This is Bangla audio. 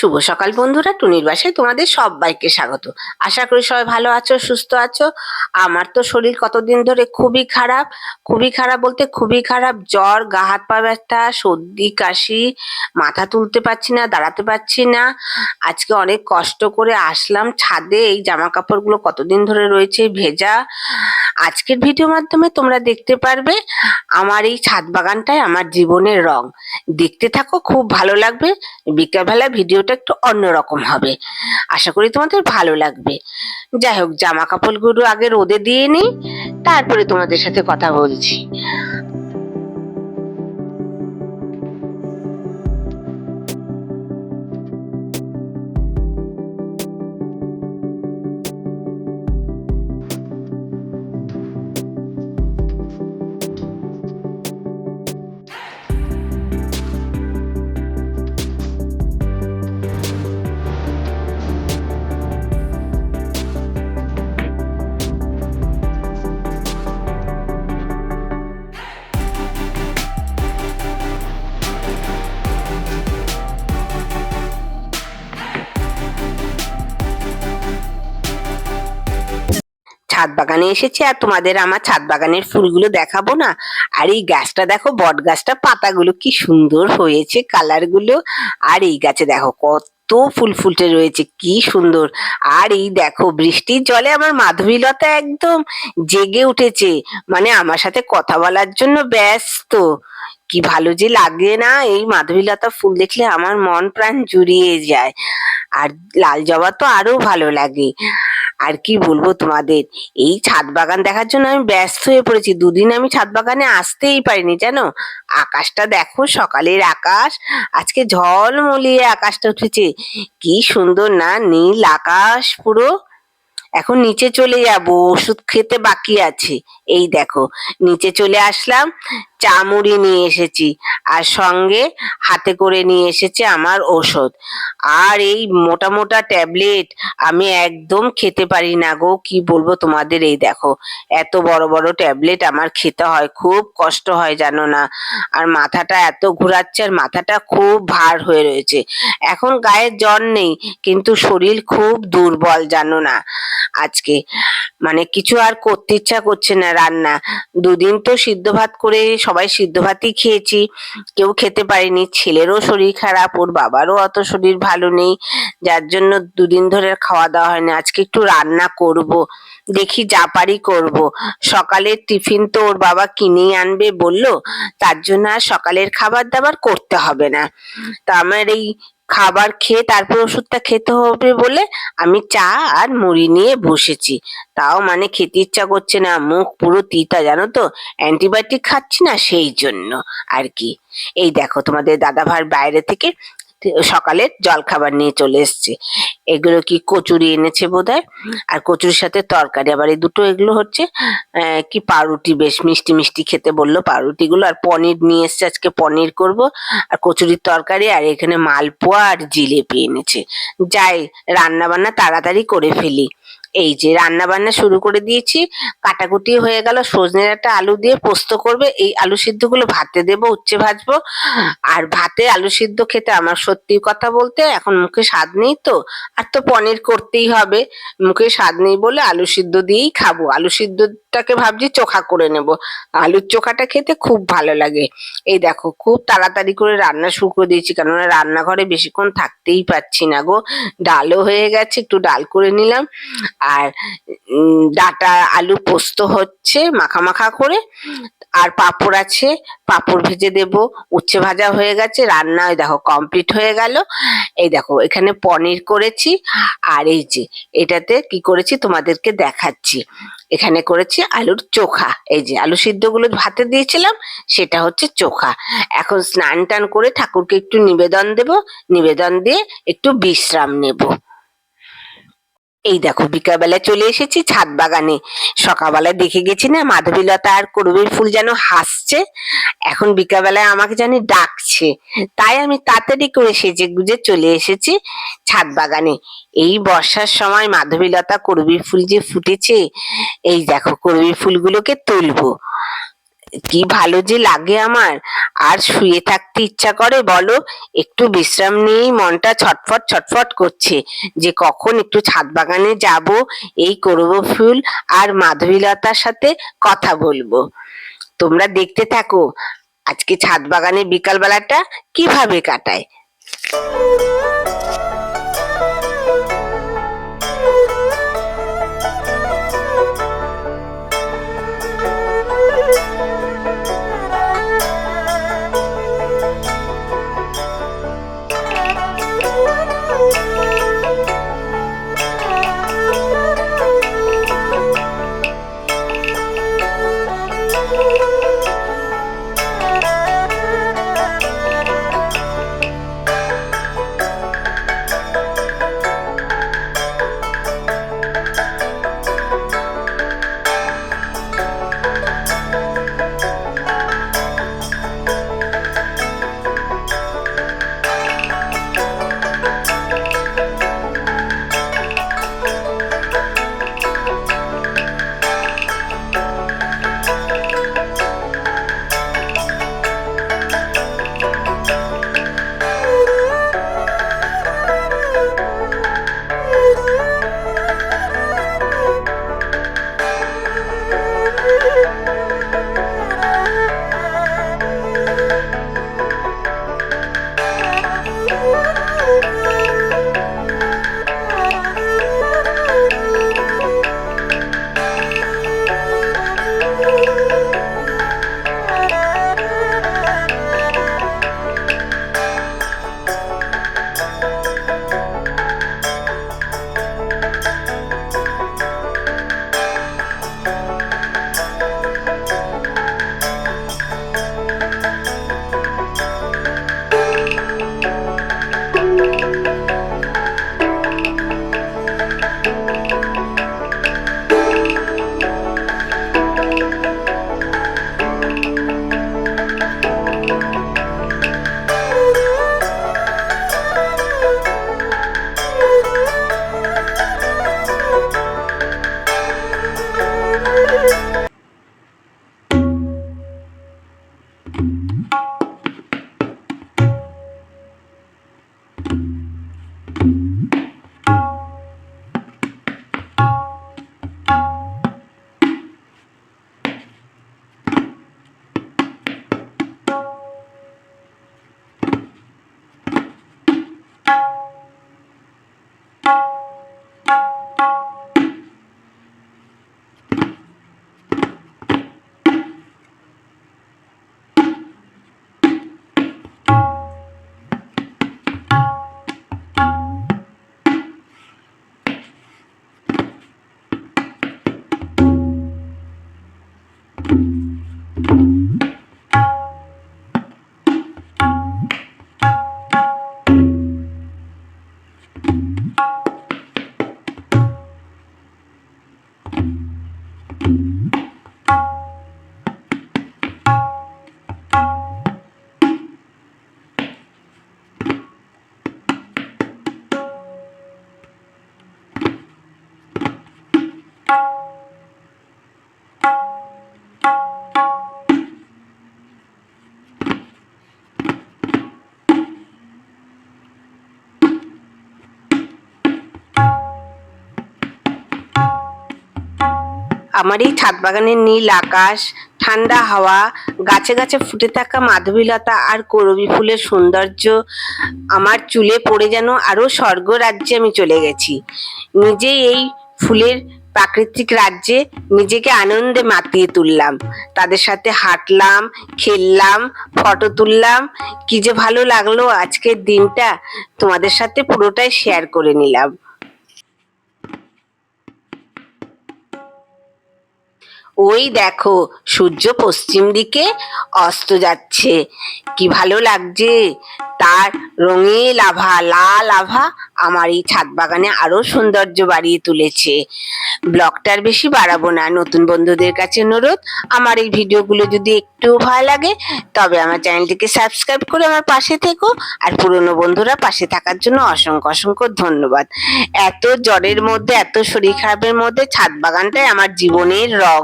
শুভ সকাল বন্ধুরা, টুনির বাসায় তোমাদের সবাইকে স্বাগত। আশা করি সবাই ভালো আছো, সুস্থ আছো। আমার তো শরীর কতদিন ধরে খুবই খারাপ খুবই খারাপ বলতে খুবই খারাপ। জ্বর, গা হাত পা ব্যথা, সর্দি, কাশি, মাথা তুলতে পারছি না, দাঁড়াতে পারছি না। আজকে অনেক কষ্ট করে আসলাম ছাদে, এই জামা কাপড়গুলো কতদিন ধরে রয়েছে, ভেজা। আজকের ভিডিও মাধ্যমে তোমরা দেখতে পারবে আমার এই ছাদ বাগানটাই আমার জীবনের রং। দেখতে থাকো, খুব ভালো লাগবে। বিকেলবেলা ভিডিওটা একটু অন্যরকম হবে। আশা করি তোমাদের ভালো লাগবে। যাই হোক, জামা কাপড়গুলো আগে রোদে দিয়ে নিই, তারপরে তোমাদের সাথে কথা বলছি। ছাদ বাগানে এসেছি আর তোমাদের আমার ছাদ বাগানের ফুলগুলো দেখাবো না। আর এই গাছটা দেখো, বট গাছটা, পাতাগুলো কি সুন্দর হয়েছে কালারগুলো আর এই গাছে দেখো, কত ফুল ফুটে রয়েছে, কি সুন্দর। আর এই দেখো, বৃষ্টির জলে আমার মাধবীলতা একদম জেগে উঠেছে। মানে আমার সাথে কথা বলার জন্য ব্যস্ত। কি ভালো যে লাগে না এই মাধবীলতা ফুল দেখলে আমার মন প্রাণ জুড়িয়ে যায়। আর লাল জবা তো আরও ভালো লাগে। আর কি বলব তোমাদের? এই ছাদ বাগান দেখার জন্য আমি ব্যস্ত হয়ে পড়েছি। দুদিন আমি ছাদ বাগানে আসতেই পারিনি, জানো? আকাশটা দেখো, সকালের আকাশ, আজকে ঝলমলিয়ে আকাশটা উঠেছে। কি সুন্দর না, নীল আকাশ পুরো। এখন নিচে চলে যাব, ওষুধ খেতে বাকি আছে। এই দেখো, নিচে চলে আসলাম। চা মুড়ি নিয়ে এসেছি। আর সঙ্গে হাতে করে নিয়ে এসেছে আমার ওষুধ আর এই মোটা মোটা ট্যাবলেট আমি একদম খেতে পারি না গো। কি বলব তোমাদের? এই দেখো, এত বড় বড় ট্যাবলেট আমার খেতে হয়, খুব কষ্ট হয় জানো না। আর মাথাটা এত ঘোরাচ্ছে আর মাথাটা খুব ভার হয়ে রয়েছে। এখন গায়ে জ্বর নেই, কিন্তু শরীর খুব দুর্বল জানো না আজকে। মানে কিছু আর করতে ইচ্ছা করছে না রান্না। দুদিন তো সিদ্ধ ভাত করে সবাই সিদ্ধ ভাতই খেয়েছি। কেউ খেতে পারেনি, ছেলেরও শরীর খারাপ, ওর বাবারও অত শরীর ভালো নেই। যার জন্য দুদিন ধরে খাওয়া দাওয়া হয়নি। আজকে একটু রান্না করব, দেখি যা পারি করব। সকালের টিফিন তো ওর বাবা কিনেই আনবে বলল, তার জন্য আর সকালের খাবার দাবার করতে হবে না। তা আমার এই খাবার খেয়ে তারপর ওষুধটা খেতে হবে বলে আমি চা আর মুড়ি নিয়ে বসেছি। তাও মানে খেতে ইচ্ছা করছে না, মুখ পুরো তিতা জানো তো? অ্যান্টিবায়োটিক খাচ্ছি না সেই জন্য। আর কি? এই দেখো তোমাদের দাদা ভাই বাইরে থেকে সকালের জলখাবার নিয়ে চলে এসছে। এগুলো কি কচুরি এনেছে বোধহয়? আর কচুরির সাথে তরকারি। আবার এই দুটো এগুলো হচ্ছে কি পাউরুটি বেশ মিষ্টি মিষ্টি খেতে বলল পাউরুটিগুলো। আর পনির নিয়ে এসছে আজকে পনির করব। আর কচুরির তরকারি আর এখানে মালপোয়া আর জিলেপি এনেছে। যাই রান্না বান্না তাড়াতাড়ি করে ফেলি। এই যে রান্না বান্না শুরু করে দিয়েছি, কাটাকুটি হয়ে গেল, সজনে একটা আলু দিয়ে পোস্ত করবে, এই আলু সিদ্ধগুলো ভাতে দেবো, উচ্ছে ভাজবো। আর ভাতে আলু সিদ্ধ খেতে আমার সত্যি কথা বলতে এখন মুখে স্বাদ নেই তো, আর তো পনির করতেই হবে। মুখে স্বাদ নেই বলে আলু সিদ্ধ দিয়েই খাব। আলু সিদ্ধটাকে ভাবছি চোখা করে নেব। আলুর চোখাটা খেতে খুব ভালো লাগে। এই দেখো, খুব তাড়াতাড়ি করে রান্না শুরু করে দিয়েছি, কেননা রান্নাঘরে বেশিক্ষণ থাকতেই পারছি না গো। ডালও হয়ে গেছে, একটু ডাল করে নিলাম। আর ডাটা আলু পোস্ত হচ্ছে মাখা মাখা করে, আর পাঁপড় আছে, পাঁপড় ভেজে দেব, উচ্ছে ভাজা হয়ে গেছে, রান্না ওই দেখো কমপ্লিট হয়ে গেল। এই দেখো, এখানে পনির করেছি, আর এই যে, এটাতে কি করেছি তোমাদেরকে দেখাচ্ছি। এখানে করেছি আলুর চোখা, এই যে, আলু সিদ্ধগুলো ভাতে দিয়েছিলাম, সেটা হচ্ছে চোখা। এখন স্নান টান করে ঠাকুরকে একটু নিবেদন দেব, নিবেদন দিয়ে একটু বিশ্রাম নেব। এই দেখো বিকেলবেলা চলে এসেছি ছাদ বাগানে। সকালবেলায় দেখে গেছি না মাধবীলতা আর করবীর ফুল যেন হাসছে। এখন বিকালবেলায় আমাকে জানি ডাকছে। তাই আমি তাড়াতাড়ি করে সেজে গুজে চলে এসেছি ছাদ বাগানে। এই বর্ষার সময় মাধবীলতা করবীর ফুল যে ফুটেছে, এই দেখো করবীর ফুলগুলোকে তুলবো। কি ভালো যে লাগে আমার? আর শুয়ে থাকতে ইচ্ছা করে, বলো? একটু বিশ্রাম নিয়েই মনটা ছটফট ছটফট করছে। যে কখন একটু ছাদ বাগানে যাব, এই করব ফুল আর মাধবীলতার সাথে কথা বলব। তোমরা দেখতে থাকো, আজকে ছাদ বাগানে বিকালবেলাটা কীভাবে কাটায়? আমার এই ছাদ বাগানের নীল আকাশ, ঠান্ডা হাওয়া, গাছে গাছে ফুটে থাকা মাধবীলতা আর করবি ফুলের সৌন্দর্য। আমার চুলে পড়ে যেন আরও স্বর্গ রাজ্যে আমি চলে গেছি। নিজেই এই ফুলের প্রাকৃতিক রাজ্যে নিজেকে আনন্দে মাতিয়ে তুললাম। তাদের সাথে হাঁটলাম, খেললাম, ফটো তুললাম। কি যে ভালো লাগল আজকের দিনটা তোমাদের সাথে পুরোটাই শেয়ার করে নিলাম। ওই দেখো সূর্য পশ্চিম দিকে অস্ত যাচ্ছে। কি ভালো লাগছে। তার রঙিন আভা লাল আভা আমার এই ছাদ বাগানে আরও সৌন্দর্য বাড়িয়ে তুলেছে। ব্লগটার বেশি বাড়াবো না। নতুন বন্ধুদের কাছে অনুরোধ, আমার এই ভিডিওগুলো যদি একটু ভালো লাগে, তবে আমার চ্যানেলটিকে সাবস্ক্রাইব করে আমার পাশে থেকো। আর পুরনো বন্ধুরা পাশে থাকার জন্য অসংখ্য অসংখ্য ধন্যবাদ। এত জ্বরের মধ্যে, এত শরীর খারাপের মধ্যে ছাদ বাগানটাই আমার জীবনের রং।